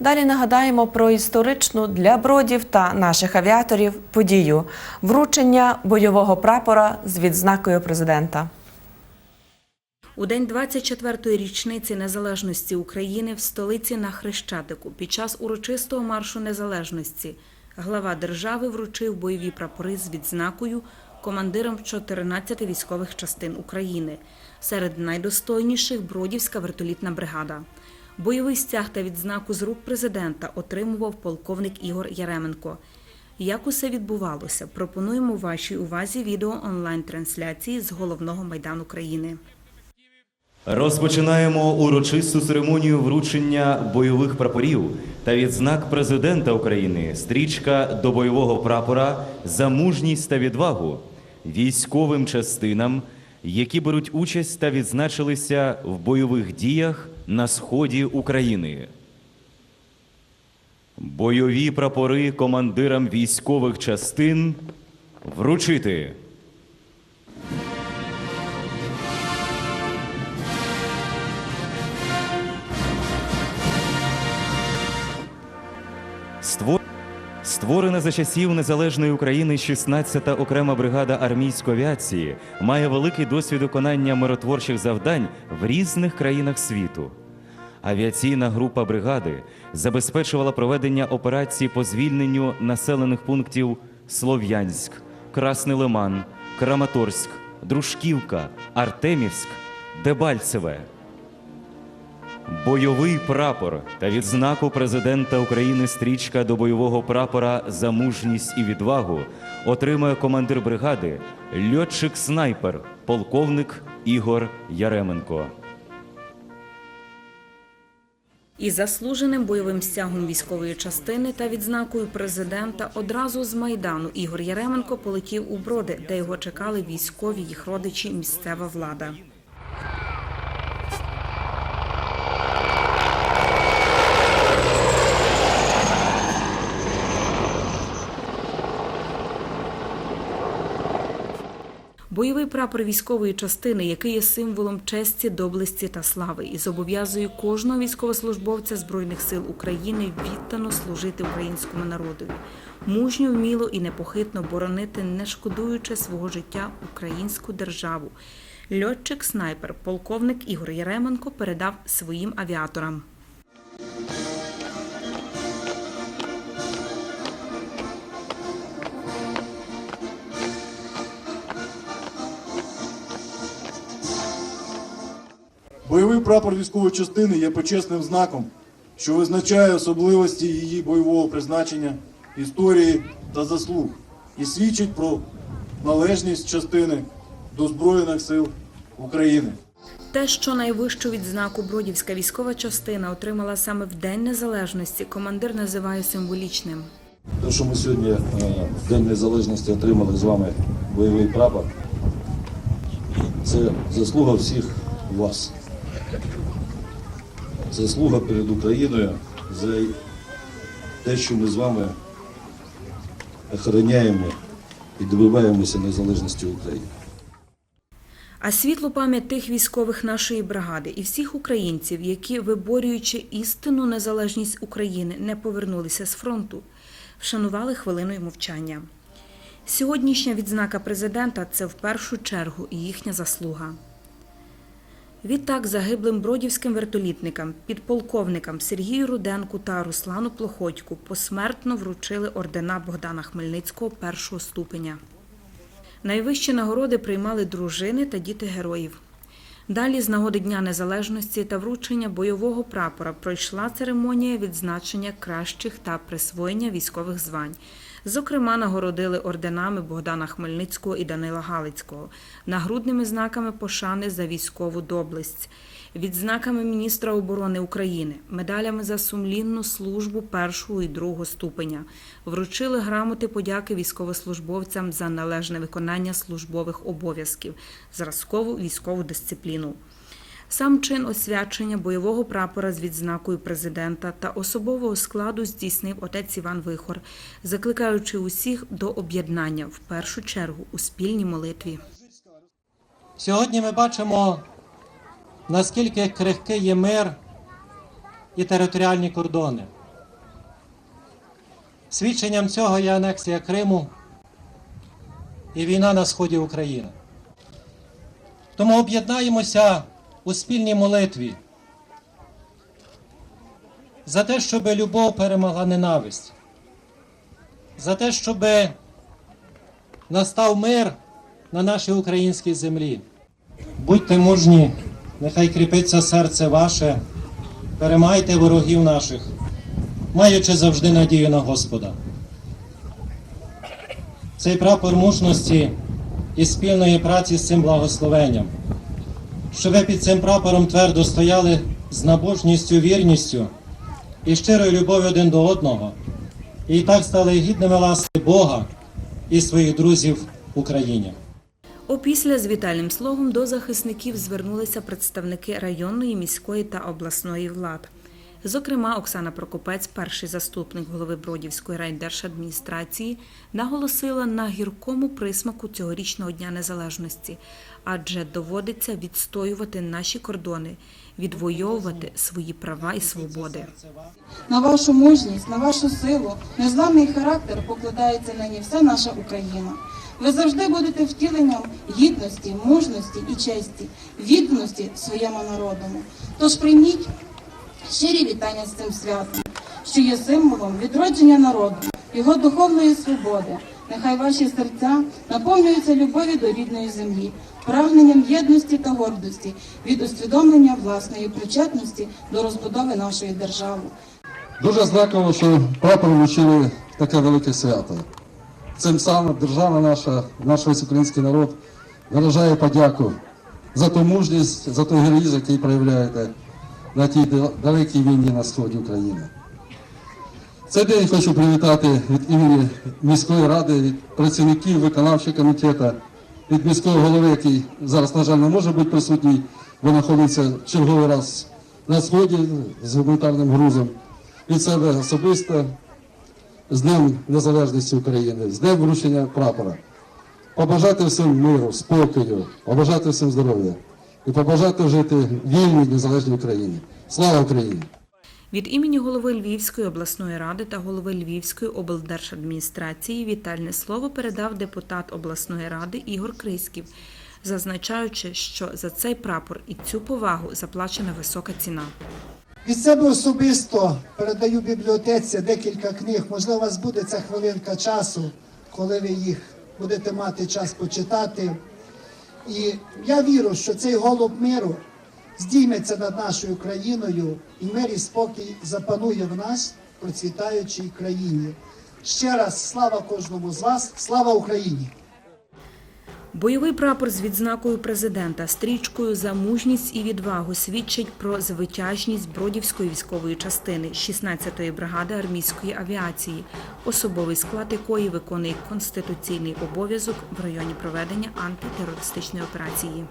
Далі нагадаємо про історичну для бродів та наших авіаторів подію вручення бойового прапора з відзнакою президента. У день 24-ї річниці незалежності України в столиці на Хрещатику під час урочистого маршу незалежності глава держави вручив бойові прапори з відзнакою командирам 14 військових частин України. Серед найдостойніших Бродівська вертолітна бригада. Бойовий стяг та відзнаку з рук президента отримував полковник Ігор Яременко. Як усе відбувалося, пропонуємо вашій увазі відео онлайн-трансляції з головного майдану країни. Розпочинаємо урочисту церемонію вручення бойових прапорів та відзнак президента України стрічка до бойового прапора за мужність та відвагу військовим частинам, які беруть участь та відзначилися в бойових діях на сході України. Бойові прапори командирам військових частин вручити. Створена за часів незалежної України 16-та окрема бригада армійської авіації має великий досвід виконання миротворчих завдань в різних країнах світу. Авіаційна група бригади забезпечувала проведення операцій по звільненню населених пунктів Слов'янськ, Красний Лиман, Краматорськ, Дружківка, Артемівськ, Дебальцеве. Бойовий прапор та відзнаку президента України стрічка до бойового прапора за мужність і відвагу отримує командир бригади льотчик-снайпер, полковник Ігор Яременко. Із заслуженим бойовим стягом військової частини та відзнакою президента одразу з майдану Ігор Яременко полетів у броди, де його чекали військові, їх родичі, місцева влада. Бойовий прапор військової частини, який є символом честі, доблесті та слави, і зобов'язує кожного військовослужбовця Збройних сил України віддано служити українському народові, мужньо, вміло і непохитно боронити, не шкодуючи свого життя українську державу. Льотчик-снайпер, полковник Ігор Яременко передав своїм авіаторам. Бойовий прапор військової частини є почесним знаком, що визначає особливості її бойового призначення, історії та заслуг і свідчить про належність частини до Збройних сил України. Те, що найвищу відзнаку Бродівська військова частина отримала саме в День Незалежності, командир називає символічним. Те, що ми сьогодні е, в День Незалежності отримали з вами бойовий прапор, це заслуга всіх вас. Заслуга перед Україною за те, що ми з вами охороняємо і добиваємося незалежності України. А світлу пам'ять тих військових нашої бригади і всіх українців, які, виборюючи істинну незалежність України, не повернулися з фронту, вшанували хвилиною мовчання. Сьогоднішня відзнака президента це в першу чергу їхня заслуга. Відтак загиблим бродівським вертолітникам, підполковникам Сергію Руденку та Руслану Плохотьку посмертно вручили ордена Богдана Хмельницького першого ступеня. Найвищі нагороди приймали дружини та діти героїв. Далі, з нагоди Дня Незалежності та вручення бойового прапора, пройшла церемонія відзначення кращих та присвоєння військових звань. Зокрема, нагородили орденами Богдана Хмельницького і Данила Галицького, нагрудними знаками пошани за військову доблесть, відзнаками міністра оборони України, медалями за сумлінну службу першого і другого ступеня. Вручили грамоти подяки військовослужбовцям за належне виконання службових обов'язків, зразкову військову дисципліну. Сам чин освячення бойового прапора з відзнакою президента та особового складу здійснив отець Іван Вихор, закликаючи усіх до об'єднання в першу чергу у спільній молитві. Сьогодні ми бачимо, наскільки крихкий є мир і територіальні кордони. Свідченням цього є анексія Криму і війна на сході України. Тому об'єднаємося у спільній молитві за те, щоб любов перемогла ненависть, за те, щоб настав мир на нашій українській землі. Будьте мужні, нехай кріпиться серце ваше, перемайте ворогів наших, маючи завжди надію на Господа. Цей прапор мужності і спільної праці з цим благословенням, що ви під цим прапором твердо стояли з набожністю, вірністю і щирою любов'ю один до одного, і так стали гідними ласки Бога і своїх друзів в Україні. Опісля з вітальним словом до захисників звернулися представники районної, міської та обласної влад. Зокрема, Оксана Прокопець, перший заступник голови Бродівської райдержадміністрації, наголосила на гіркому присмаку цьогорічного Дня Незалежності, адже доводиться відстоювати наші кордони, відвоювати свої права і свободи. На вашу мужність, на вашу силу, незламний характер покладається нині вся наша Україна. Ви завжди будете втіленням гідності, мужності і честі, відданості своєму народу. Тож прийміть щирі вітання з цим святом, що є символом відродження народу, його духовної свободи. Нехай ваші серця наповнюються любов'ю до рідної землі, прагненням єдності та гордості від усвідомлення власної причетності до розбудови нашої держави. Дуже знаково, що прапор вручили таке велике свято. Цим самим держава наша, наш весь український народ виражає подяку за ту мужність, за той героїзм, який проявляєте на тій далекій війні на сході України. Цей день хочу привітати від імені міської ради, від працівників виконавчого комітету, від міського голови, який зараз, на жаль, не може бути присутній, бо знаходиться черговий раз на сході з гуманітарним грузом. Від себе особисто з Днем Незалежності України, з Днем вручення прапора. Побажати всім миру, спокою, побажати всім здоров'я і побажати жити вільній незалежній Україні. Слава Україні! Від імені голови Львівської обласної ради та голови Львівської облдержадміністрації вітальне слово передав депутат обласної ради Ігор Криськів, зазначаючи, що за цей прапор і цю повагу заплачена висока ціна. Від себе особисто передаю бібліотеці декілька книг. Можливо, у вас буде ця хвилинка часу, коли ви їх будете мати час почитати. І я вірю, що цей голуб миру здійметься над нашою країною, і мир і спокій запанує в нас, процвітаючій країні. Ще раз слава кожному з вас, слава Україні! Бойовий прапор з відзнакою президента, стрічкою за мужність і відвагу свідчить про звитяжність Бродівської військової частини 16-ї бригади армійської авіації, особовий склад якої виконує конституційний обов'язок в районі проведення антитерористичної операції.